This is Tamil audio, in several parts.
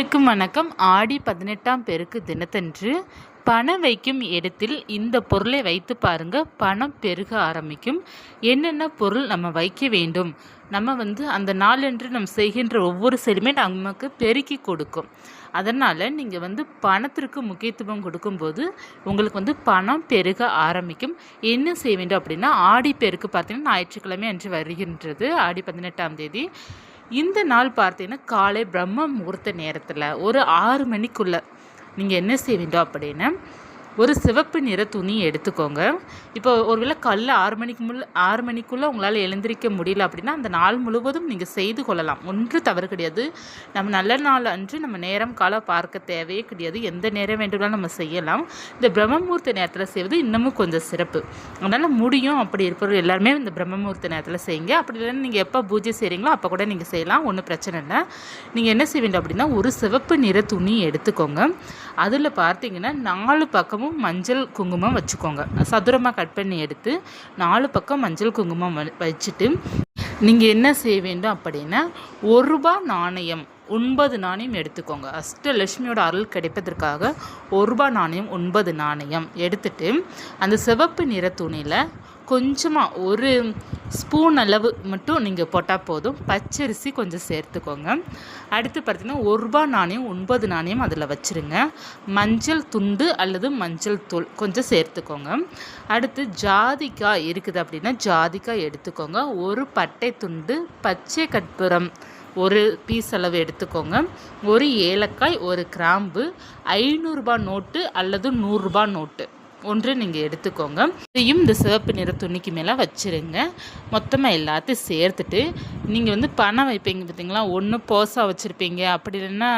அனைவருக்கும் வணக்கம். ஆடி பதினெட்டாம் பெருக்கு தினத்தன்று பணம் வைக்கும் இடத்தில் இந்த பொருளை வைத்து பாருங்க. பணம் பெருக ஆரம்பிக்கும். என்னென்ன பொருள் நம்ம வைக்க வேண்டும்? நம்ம வந்து அந்த நாளன்று நம்ம செய்கின்ற ஒவ்வொரு செயலுமே நமக்கு பெருக்கி கொடுக்கும். அதனால் நீங்கள் வந்து பணத்திற்கு முக்கியத்துவம் கொடுக்கும்போது உங்களுக்கு வந்து பணம் பெருக ஆரம்பிக்கும். என்ன செய்ய வேண்டும் அப்படின்னா ஆடி பெருக்கு பார்த்தீங்கன்னா ஞாயிற்றுக்கிழமை அன்று வருகின்றது. ஆடி பதினெட்டாம் தேதி. இந்த நாள் பார்த்தீங்கன்னா காலை பிரம்ம முகூர்த்த நேரத்தில் ஒரு ஆறு மணிக்குள்ளே நீங்கள் என்ன செய்ய வேண்டும் அப்படின்னா ஒரு சிவப்பு நிற துணி எடுத்துக்கோங்க. இப்போ ஒருவேளை காலைல ஆறு மணிக்கு முள் ஆறு மணிக்குள்ளே உங்களால் எழுந்திரிக்க முடியல அப்படின்னா அந்த நாள் முழுவதும் நீங்கள் செய்து கொள்ளலாம். ஒன்று தவறு கிடையாது. நம்ம நல்ல நாள் அன்று நம்ம நேரம் காலம் பார்க்க தேவையே கிடையாது. எந்த நேரம் வேண்டுமானாலும் நம்ம செய்யலாம். இந்த பிரம்மமூர்த்தி நேரத்தில் செய்வது இன்னமும் கொஞ்சம் சிறப்பு. அதனால் முடியும் அப்படி இருப்பவர் எல்லாருமே இந்த பிரம்மமூர்த்தி நேரத்தில் செய்யுங்க. அப்படி இல்லைன்னா நீங்கள் எப்போ பூஜை செய்கிறீங்களோ அப்போ கூட நீங்கள் செய்யலாம். ஒன்றும் பிரச்சனை இல்லை. நீங்கள் என்ன செய்ய வேண்டும் அப்படின்னா ஒரு சிவப்பு நிற துணி எடுத்துக்கோங்க. அதில் பார்த்தீங்கன்னா நாலு பக்கம் பக்கமும் மஞ்சள் குங்குமம் வச்சுக்கோங்க. சதுரமாக கட் பண்ணி எடுத்து நாலு பக்கம் மஞ்சள் குங்குமம் வ- வச்சுட்டு நீங்கள் என்ன செய்ய வேண்டும் அப்படின்னா ஒரு ரூபா நாணயம் ஒன்பது நாணயம் எடுத்துக்கோங்க. அஷ்டலட்சுமியோட அருள் கிடைப்பதற்காக ஒரு ரூபா நாணயம் ஒன்பது நாணயம் எடுத்துட்டு அந்த சிவப்பு நிற துணியில் கொஞ்சமாக ஒரு ஸ்பூன் அளவு மட்டும் நீங்கள் போட்டால் போதும். பச்சரிசி கொஞ்சம் சேர்த்துக்கோங்க. அடுத்து பார்த்தீங்கன்னா ஒரு ரூபா நாணயம் ஒன்பது நாணயம் அதில் வச்சுருங்க. மஞ்சள் துண்டு அல்லது மஞ்சள் தூள் கொஞ்சம் சேர்த்துக்கோங்க. அடுத்து ஜாதிக்காய் இருக்குது அப்படின்னா ஜாதிக்காய் எடுத்துக்கோங்க. ஒரு பட்டை துண்டு பச்சை கற்பூரம் ஒரு பீஸ் அளவு எடுத்துக்கோங்க. ஒரு ஏலக்காய் ஒரு கிராம்பு ஐநூறுரூபா நோட்டு அல்லது நூறுரூபா நோட்டு. ஒன்று நீங்கள் எடுத்துக்கோங்க. இதையும் இந்த சிவப்பு நிற துணிக்கு மேலே வச்சுருங்க. மொத்தமாக எல்லாத்தையும் சேர்த்துட்டு நீங்கள் வந்து பணம் வைப்பீங்க பார்த்தீங்களா ஒன்று பர்ஸாக வச்சுருப்பீங்க. அப்படி இல்லைன்னா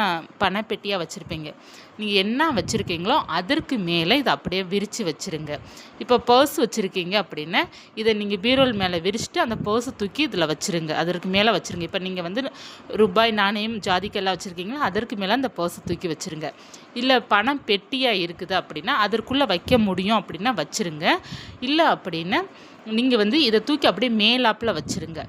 பணப்பெட்டியாக வச்சுருப்பீங்க. நீங்கள் என்ன வச்சுருக்கீங்களோ அதற்கு மேலே இதை அப்படியே விரித்து வச்சுருங்க. இப்போ பர்ஸ் வச்சுருக்கீங்க அப்படின்னா இதை நீங்கள் பீரோல் மேலே விரிச்சிட்டு அந்த பர்ஸை தூக்கி இதில் வச்சுருங்க. அதற்கு மேலே வச்சுருங்க. இப்போ நீங்கள் வந்து ரூபாய் நாணயம் ஜாதிக்கெல்லாம் வச்சுருக்கீங்களோ? அதற்கு மேலே அந்த பர்ஸை தூக்கி வச்சுருங்க. இல்லை பணம் பெட்டியாக இருக்குது அப்படின்னா அதற்குள்ளே வைக்க முடியும் அப்படின்னா வச்சுருங்க. இல்லை அப்படின்னா நீங்கள் வந்து இதை தூக்கி அப்படியே மேலாப்பில் வச்சுருங்க.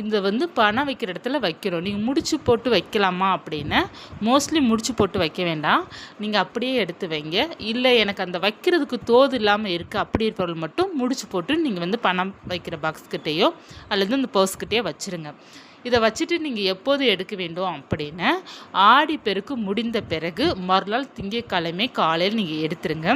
இந்த வந்து பணம் வைக்கிற இடத்துல வைக்கிறோம். நீங்கள் முடிச்சு போட்டு வைக்கலாமா அப்படின்னா? மோஸ்ட்லி முடிச்சு போட்டு வைக்க வேண்டாம். நீங்கள் அப்படியே எடுத்து வைங்க. இல்லை எனக்கு அந்த வைக்கிறதுக்கு தோது இல்லாமல் இருக்குது அப்படி இருப்பவர்கள் மட்டும் முடிச்சு போட்டு நீங்கள் வந்து பணம் வைக்கிற பாக்ஸ்கிட்டேயோ அல்லது அந்த பர்ஸ்கிட்டேயோ வச்சுருங்க. இதை வச்சுட்டு நீங்கள் எப்போது எடுக்க வேண்டும் அப்படின்னா ஆடி பெருக்கு முடிந்த பிறகு மறுநாள் திங்கட்கிழமை காலையில் நீங்கள் எடுத்துருங்க.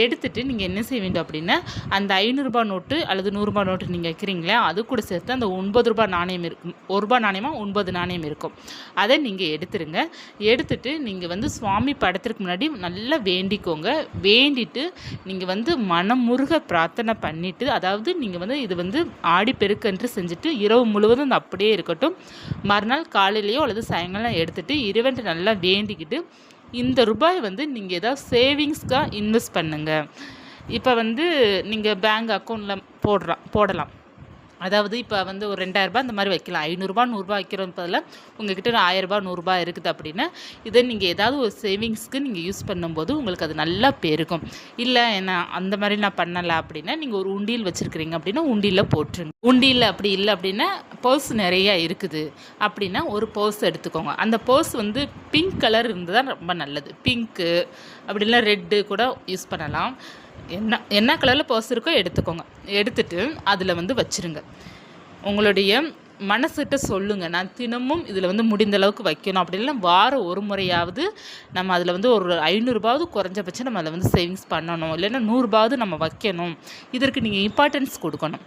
எடுத்துட்டு நீங்கள் என்ன செய்ய வேண்டும் அப்படின்னா அந்த ஐநூறுரூபா நோட்டு அல்லது நூறுரூபா நோட்டு நீங்கள் வைக்கிறீங்களே அது கூட சேர்த்து அந்த ஒன்பது ரூபாய் நாணயம் இருக்கும். ஒரு ரூபாய் நாணயமாக ஒன்பது நாணயம் இருக்கும். அதை நீங்கள் எடுத்துருங்க. எடுத்துட்டு நீங்கள் வந்து சுவாமி படத்திற்கு முன்னாடி நல்லா வேண்டிக்கோங்க. வேண்டிட்டு நீங்கள் வந்து மனமுருக பிரார்த்தனை பண்ணிவிட்டு அதாவது நீங்கள் வந்து இது வந்து ஆடி பெருக்கன்று செஞ்சுட்டு இரவு முழுவதும் அந்த அப்படியே இருக்கட்டும். மறுநாள் காலையிலையோ அல்லது சாயங்காலம் எடுத்துகிட்டு இறைவன்ட்டு நல்லா வேண்டிக்கிட்டு இந்த ரூபாய் வந்து நீங்கள் ஏதாவது சேவிங்ஸ்க்காக இன்வெஸ்ட் பண்ணுங்கள் இப்போ வந்து நீங்கள் பேங்க் அக்கௌண்ட்டில் போடுறா போடலாம். அதாவது இப்போ வந்து ஒரு ரெண்டாயிரரூபா அந்த மாதிரி வைக்கலாம். ஐநூறுரூபா நூறுரூபா வைக்கிறோம் பதிலாக உங்ககிட்ட ஒரு ஆயிரரூபா நூறுரூபா இருக்குது அப்படின்னா இதை நீங்கள் ஏதாவது ஒரு சேவிங்ஸ்க்கு நீங்கள் யூஸ் பண்ணும்போது உங்களுக்கு அது நல்லா பெருகும். இல்லை என்ன அந்த மாதிரி நான் பண்ணலை அப்படின்னா நீங்கள் ஒரு உண்டியல் வச்சுருக்கிறீங்க அப்படின்னா உண்டியில் போட்டுருங்க. உண்டியில் அப்படி இல்லை அப்படின்னா பர்ஸ் நிறையா இருக்குது அப்படின்னா ஒரு பர்ஸ் எடுத்துக்கோங்க. அந்த பர்ஸ் வந்து பிங்க் கலர் இருந்தது ரொம்ப நல்லது. பிங்க்கு அப்படி ரெட்டு கூட யூஸ் பண்ணலாம். என்ன என்ன கலரில் பர்ஸ் இருக்கோ எடுத்துக்கோங்க. எடுத்துட்டு அதில் வந்து வச்சுருங்க. உங்களுடைய மனசுகிட்ட சொல்லுங்கள் நான் தினமும் இதில் வந்து முடிந்த அளவுக்கு வைக்கணும் அப்படி இல்லைன்னா வாரம் ஒரு முறையாவது நம்ம அதில் வந்து ஒரு ஐநூறுரூபாவது குறைஞ்சபட்சம் நம்ம அதில் வந்து சேவிங்ஸ் பண்ணணும். இல்லைன்னா நூறுரூபாவது நம்ம வைக்கணும். இதற்கு நீங்கள் இம்பார்ட்டன்ஸ் கொடுக்கணும்.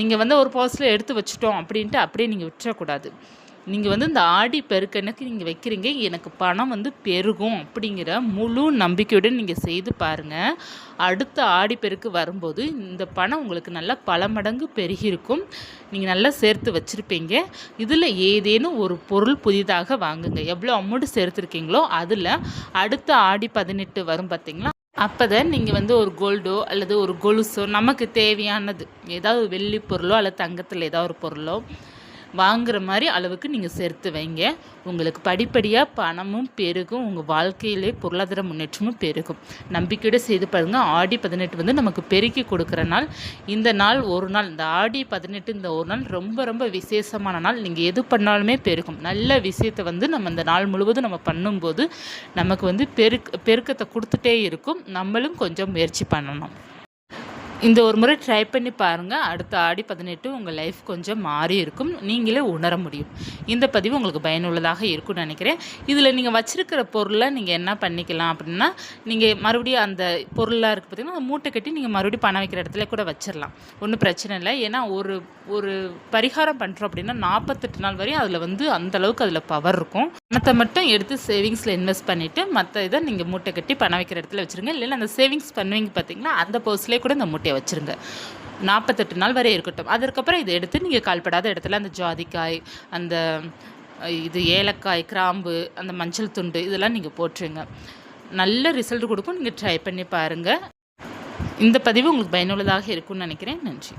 நீங்கள் வந்து ஒரு பர்ஸில் எடுத்து வச்சுட்டோம் அப்படின்ட்டு அப்படியே நீங்கள் விட்டுறக்கூடாது. நீங்கள் வந்து இந்த ஆடி பெருக்கனுக்கு நீங்கள் வைக்கிறீங்க எனக்கு பணம் வந்து பெருகும் அப்படிங்கிற முழு நம்பிக்கையுடன் நீங்கள் செய்து பாருங்கள் அடுத்த ஆடி பெருக்கு வரும்போது இந்த பணம் உங்களுக்கு நல்லா பல மடங்கு பெருகியிருக்கும். நீங்கள் நல்லா சேர்த்து வச்சுருப்பீங்க. இதில் ஏதேனும் ஒரு பொருள் புதிதாக வாங்குங்க. எவ்வளோ அமௌண்ட் சேர்த்துருக்கீங்களோ அதில் அடுத்த ஆடி பதினெட்டு வரும் பார்த்தீங்களா அப்போ தான் நீங்கள் வந்து ஒரு கோல்டோ அல்லது ஒரு கொலுசோ நமக்கு தேவையானது ஏதாவது வெள்ளி பொருளோ அல்லது தங்கத்தில் ஏதாவது ஒரு பொருளோ வாங்குற மாதிரி அளவுக்கு நீங்கள் சேர்த்து வைங்க. உங்களுக்கு படிப்படியாக பணமும் பெருகும். உங்கள் வாழ்க்கையிலே பொருளாதார முன்னேற்றமும் பெருகும். நம்பிக்கையோடு செய்து பாருங்கள் ஆடி பதினெட்டு வந்து நமக்கு பெருக்கி கொடுக்குற நாள். இந்த நாள் ஒரு நாள். இந்த ஆடி பதினெட்டு இந்த ஒரு நாள் ரொம்ப ரொம்ப விசேஷமான நாள். நீங்கள் எது பண்ணாலுமே பெருகும். நல்ல விஷயத்தை வந்து நம்ம இந்த நாள் முழுவதும் நம்ம பண்ணும்போது நமக்கு வந்து பெருக் பெருக்கத்தை கொடுத்துட்டே இருக்கும். நம்மளும் கொஞ்சம் முயற்சி பண்ணணும். இந்த ஒரு முறை ட்ரை பண்ணி பாருங்கள் அடுத்த ஆடி பதினெட்டு உங்கள் லைஃப் கொஞ்சம் மாறி இருக்கும். நீங்களே உணர முடியும். இந்த பதிவு உங்களுக்கு பயனுள்ளதாக இருக்கும்னு நினைக்கிறேன். இதில் நீங்கள் வச்சுருக்கிற பொருளை நீங்கள் என்ன பண்ணிக்கலாம் அப்படின்னா நீங்கள் மறுபடியும் அந்த பொருளாக இருக்குது பார்த்திங்கன்னா அந்த மூட்டை கட்டி நீங்கள் மறுபடியும் பணம் வைக்கிற இடத்துல கூட வச்சிடலாம் ஒன்றும் பிரச்சனை இல்லை. ஏன்னா ஒரு ஒரு பரிகாரம் பண்ணுறோம் அப்படின்னா நாற்பத்தெட்டு நாள் வரையும் அதில் வந்து அந்தளவுக்கு அதில் பவர் இருக்கும். பணத்தை மட்டும் எடுத்து சேவிங்ஸில் இன்வெஸ்ட் பண்ணிவிட்டு மற்ற இதை நீங்கள் மூட்டை கட்டி பணம் வைக்கிற இடத்துல வச்சுருங்க. இல்லைன்னா அந்த சேவிங்ஸ் பண்ணுவீங்க பார்த்தீங்களா அந்த பர்ஸ்லேயே கூட இந்த மூட்டை மூட்டையை வச்சுருங்க. நாற்பத்தெட்டு நாள் வரை இருக்கட்டும். அதற்கப்புறம் இதை எடுத்து நீங்கள் கால்படாத இடத்துல அந்த ஜாதிக்காய் அந்த இது ஏலக்காய் கிராம்பு அந்த மஞ்சள் துண்டு இதெல்லாம் நீங்கள் போட்டுருங்க. நல்ல ரிசல்ட் கொடுக்கும். நீங்கள் ட்ரை பண்ணி பாருங்கள் இந்த பதிவு உங்களுக்கு பயனுள்ளதாக இருக்கும்னு நினைக்கிறேன். நன்றி.